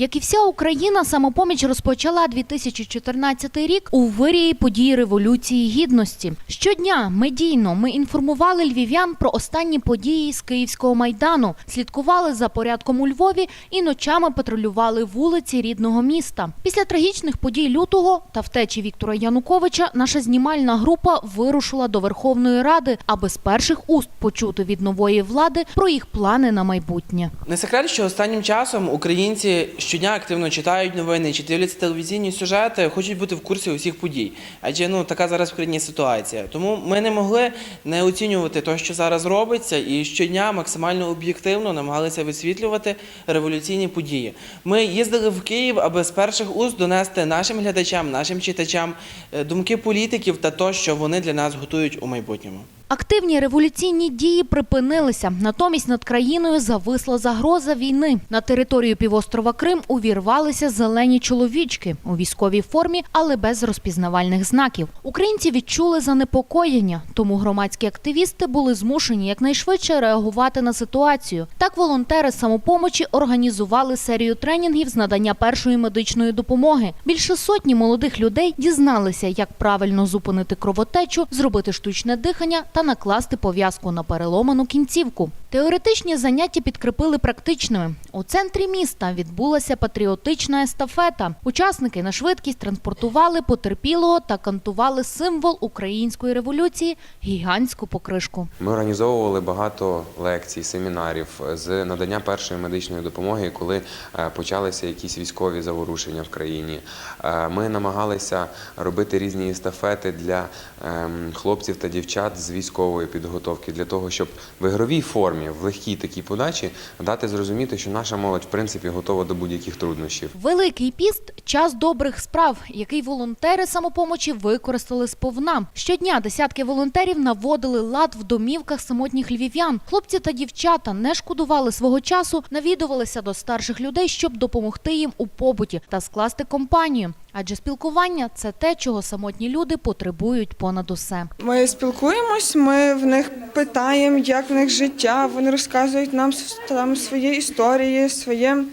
Як і вся Україна, самопоміч розпочала 2014 рік у вирії подій Революції Гідності. Щодня медійно ми інформували львів'ян про останні події з Київського майдану, слідкували за порядком у Львові і ночами патрулювали вулиці рідного міста. Після трагічних подій лютого та втечі Віктора Януковича наша знімальна група вирушила до Верховної Ради, аби з перших уст почути від нової влади про їх плани на майбутнє. Не секрет, що останнім часом українці щодня активно читають новини чи дивляться телевізійні сюжети, хочуть бути в курсі усіх подій. Адже ну така зараз в країні ситуація. Тому ми не могли не оцінювати те, що зараз робиться, і щодня максимально об'єктивно намагалися висвітлювати революційні події. Ми їздили в Київ, аби з перших уст донести нашим глядачам, нашим читачам е, думки політиків та то, що вони для нас готують у майбутньому. Активні революційні дії припинилися. Натомість над країною зависла загроза війни. На територію півострова Крим увірвалися зелені чоловічки у військовій формі, але без розпізнавальних знаків. Українці відчули занепокоєння, тому громадські активісти були змушені якнайшвидше реагувати на ситуацію. Так волонтери самопомочі організували серію тренінгів з надання першої медичної допомоги. Більше сотні молодих людей дізналися, як правильно зупинити кровотечу, зробити штучне дихання та накласти пов'язку на переломану кінцівку. Теоретичні заняття підкріпили практичними. У центрі міста відбулася патріотична естафета. Учасники на швидкість транспортували потерпілого та кантували символ української революції гігантську покришку. Ми організовували багато лекцій, семінарів з надання першої медичної допомоги, коли е, почалися якісь військові заворушення в країні. Е, Ми намагалися робити різні естафети для ем, хлопців та дівчат з військової підготовки, для того, щоб в ігровій формі, в легкій такій подачі дати зрозуміти, що наша молодь в принципі готова до будь-яких труднощів. Великий піст час добрих справ, який волонтери самопомочі використали сповна. Щодня десятки волонтерів наводили лад в домівках самотніх львів'ян. Хлопці та дівчата не шкодували свого часу, навідувалися до старших людей, щоб допомогти їм у побуті та скласти компанію. Адже спілкування це те, чого самотні люди потребують понад усе. Ми спілкуємось, ми в них питаємо, як в них життя. Вони розказують нам там свої історії, своє.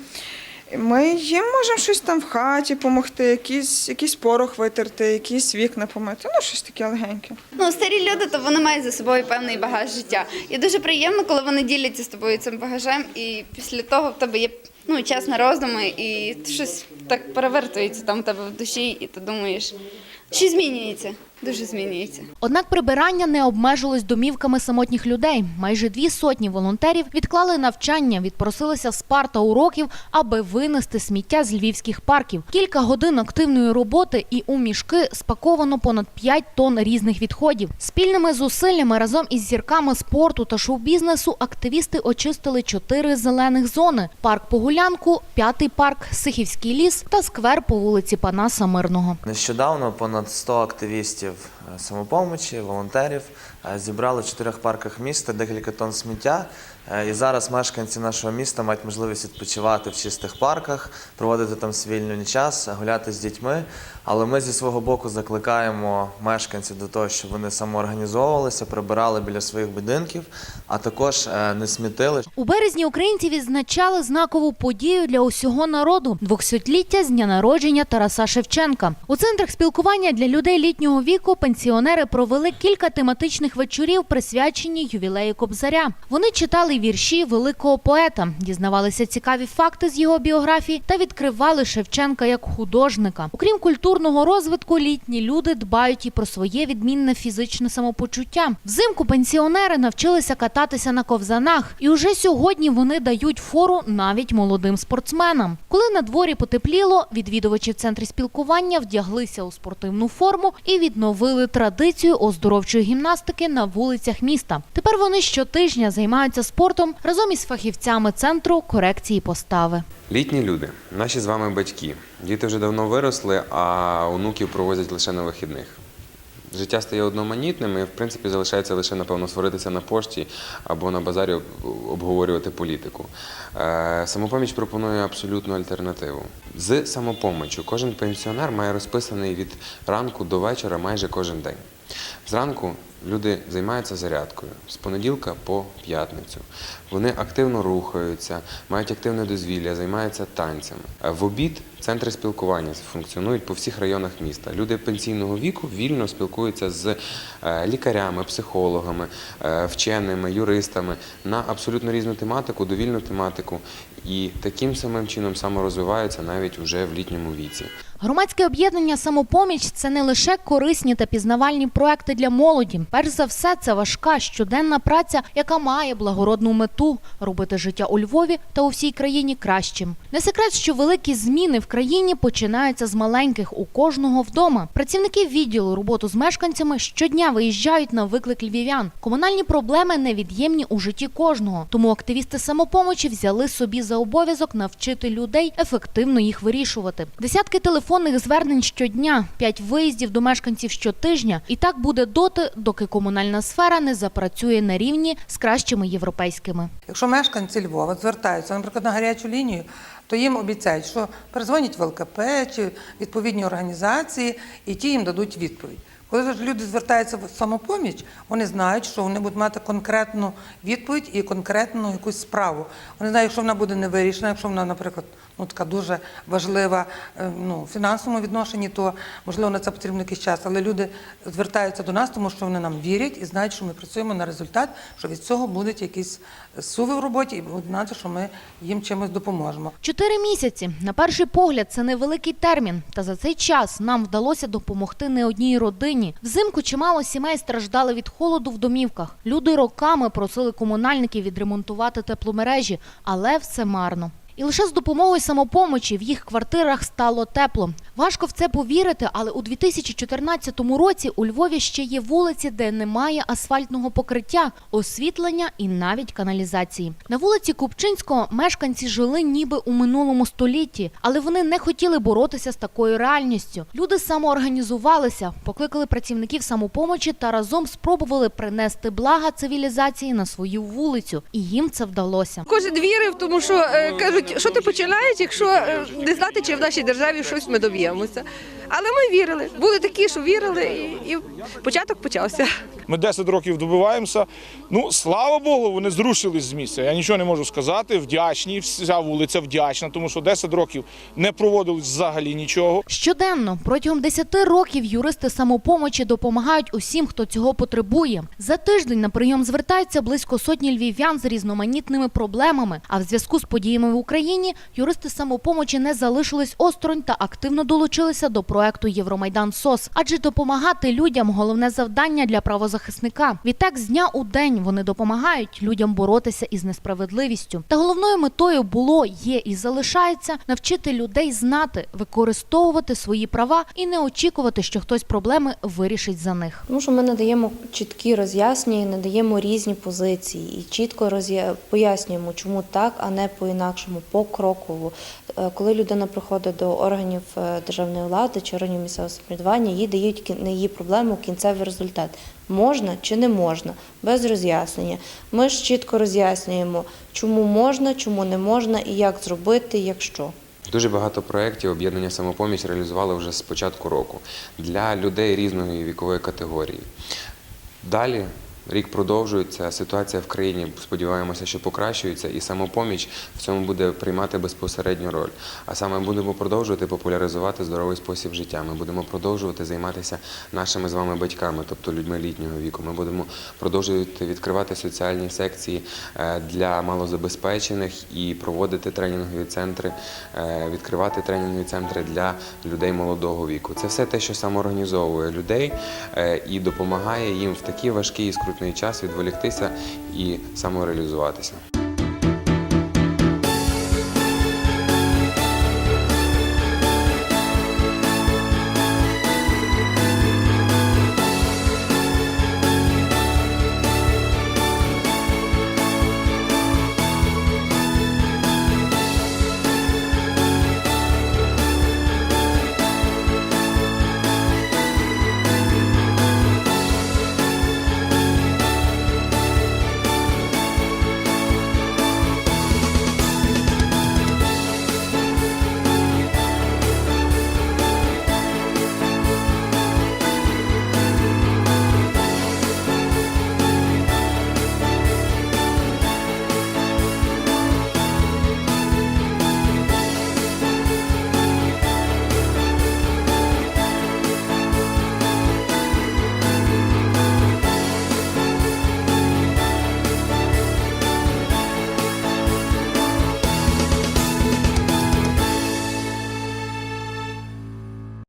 Ми їм можемо щось там в хаті допомогти, якийсь, якийсь порох витерти, якісь вікна помити. Ну, щось таке легеньке. Ну, старі люди, то вони мають за собою певний багаж життя. І дуже приємно, коли вони діляться з тобою цим багажем, і після того в тебе є ну, час на роздуми, і щось так перевертується там в тебе в душі, і ти думаєш, що змінюється, дуже змінюється. Однак прибирання не обмежилось домівками самотніх людей. Майже дві сотні волонтерів відклали навчання, відпросилися з пар та уроків, аби винести сміття з львівських парків. Кілька годин активної роботи і у мішки спаковано понад 5 тонн різних відходів. Спільними зусиллями разом із зірками спорту та шоу-бізнесу активісти очистили чотири зелених зони: парк Погулянку, п'ятий парк, Сихівський ліс та сквер по вулиці Панаса Мирного. Нещодавно понад 100 активістів е, самопомочі, волонтерів зібрали в чотирьох парках міста декілька тонн сміття. Е, І зараз мешканці нашого міста мають можливість відпочивати в чистих парках, проводити там свій вільний час, гуляти з дітьми. Але ми зі свого боку закликаємо мешканців до того, щоб вони самоорганізовувалися, прибирали біля своїх будинків, а також е, не смітили. У березні українці відзначали знакову подію для усього народу 200-ліття з дня народження Тараса Шевченка. У центрах спілкування для людей літнього віку пенсіонери провели кілька тематичних вечорів, присвячені ювілею Кобзаря. Вони читали вірші великого поета, дізнавалися цікаві факти з його біографії та відкривали Шевченка як художника. Окрім культурного розвитку, літні люди дбають і про своє відмінне фізичне самопочуття. Взимку пенсіонери навчилися кататися на ковзанах, і уже сьогодні вони дають фору навіть молодим спортсменам. Коли на дворі потепліло, відвідувачі в центрі спілкування вдяглися у спортивну форму і відновили традицію оздоровчої гімнастики на вулицях міста. Тепер вони щотижня займаються спортом разом із фахівцями центру корекції постави. Літні люди, наші з вами батьки. Діти вже давно виросли, а онуків провозять лише на вихідних. Життя стає одноманітним і, в принципі, залишається лише, напевно, сваритися на пошті або на базарі обговорювати політику. Е, Самопоміч пропонує абсолютну альтернативу. З самопомочю кожен пенсіонер має розписаний від ранку до вечора майже кожен день. Зранку люди займаються зарядкою з понеділка по п'ятницю. Вони активно рухаються, мають активне дозвілля, займаються танцями. Е, В обід центри спілкування функціонують по всіх районах міста. Люди пенсійного віку вільно спілкуються з е, лікарями, психологами, е, вченими, юристами на абсолютно різну тематику, довільну тематику. І таким самим чином саморозвиваються навіть уже в літньому віці. Громадське об'єднання Самопоміч це не лише корисні та пізнавальні проекти для молоді. Перш за все, це важка щоденна праця, яка має благородну мету робити життя у Львові та у всій країні кращим. Не секрет, що великі зміни в країні починаються з маленьких у кожного вдома. Працівники відділу роботу з мешканцями щодня виїжджають на виклик львів'ян. Комунальні проблеми невід'ємні у житті кожного. Тому активісти самопомочі взяли собі за обов'язок навчити людей ефективно їх вирішувати. Десятки телефонних звернень щодня, п'ять виїздів до мешканців щотижня. І так буде доти, доки комунальна сфера не запрацює на рівні з кращими європейськими. Якщо мешканці Львова звертаються, наприклад, на гарячу лінію, то їм обіцяють, що перезвонять в ЛКП чи відповідні організації, і ті їм дадуть відповідь. Коли ж люди звертаються в самопоміч, вони знають, що вони будуть мати конкретну відповідь і конкретну якусь справу. Вони знають, якщо вона буде не вирішена, якщо вона, наприклад, ну така дуже важлива е, ну, в фінансовому відношенні, то можливо на це потрібно якийсь час. Але люди звертаються до нас, тому що вони нам вірять і знають, що ми працюємо на результат, що від цього будуть якісь суви в роботі, і будуть знати, що ми їм чимось допоможемо. Чотири місяці. На перший погляд, це невеликий термін. Та за цей час нам вдалося допомогти не одній родині. Взимку чимало сімей страждали від холоду в домівках. Люди роками просили комунальників відремонтувати тепломережі, але все марно. І лише з допомогою самопомочі в їх квартирах стало тепло. Важко в це повірити, але у 2014 році у Львові ще є вулиці, де немає асфальтного покриття, освітлення і навіть каналізації. На вулиці Купчинського мешканці жили ніби у минулому столітті, але вони не хотіли боротися з такою реальністю. Люди самоорганізувалися, покликали працівників самопомочі та разом спробували принести блага цивілізації на свою вулицю, і їм це вдалося. Кожен вірив, тому що е, кажуть, що ти починаєш, якщо е, не знати, чи в нашій державі щось ми доб'ємося. Але ми вірили. Були такі, що вірили, і, і початок почався. Ми 10 років добиваємося. Ну, слава Богу, вони зрушились з місця. Я нічого не можу сказати. Вдячні, вся вулиця вдячна, тому що 10 років не проводилось взагалі нічого. Щоденно протягом 10 років юристи самопомочі допомагають усім, хто цього потребує. За тиждень на прийом звертаються близько сотні львів'ян з різноманітними проблемами. А в зв'язку з подіями в Україні юристи самопомочі не залишились осторонь та активно долучилися до проекту Євромайдан СОС, адже допомагати людям головне завдання для правозахисника. Відтак з дня у день вони допомагають людям боротися із несправедливістю. Та головною метою було, є і залишається навчити людей знати, використовувати свої права і не очікувати, що хтось проблеми вирішить за них. Тому що ми надаємо чіткі роз'яснення, надаємо різні позиції і чітко пояснюємо, чому так, а не по-інакшому, покроково. Е, Коли людина приходить до органів е, державної влади чи органів місцевого самоврядування, їй дають на її проблему кінцевий результат. Можна чи не можна, без роз'яснення. Ми ж чітко роз'яснюємо, чому можна, чому не можна і як зробити, якщо. Дуже багато проєктів об'єднання самопоміч реалізували вже з початку року для людей різної вікової категорії. Далі рік продовжується, ситуація в країні, сподіваємося, що покращується, і самопоміч в цьому буде приймати безпосередню роль. А саме будемо продовжувати популяризувати здоровий спосіб життя. Ми будемо продовжувати займатися нашими з вами батьками, тобто людьми літнього віку. Ми будемо продовжувати відкривати соціальні секції е, для малозабезпечених і проводити тренінгові центри, е, відкривати тренінгові центри для людей молодого віку. Це все те, що самоорганізовує людей е, і допомагає їм в такий важкий і скрутний час відволіктися і самореалізуватися.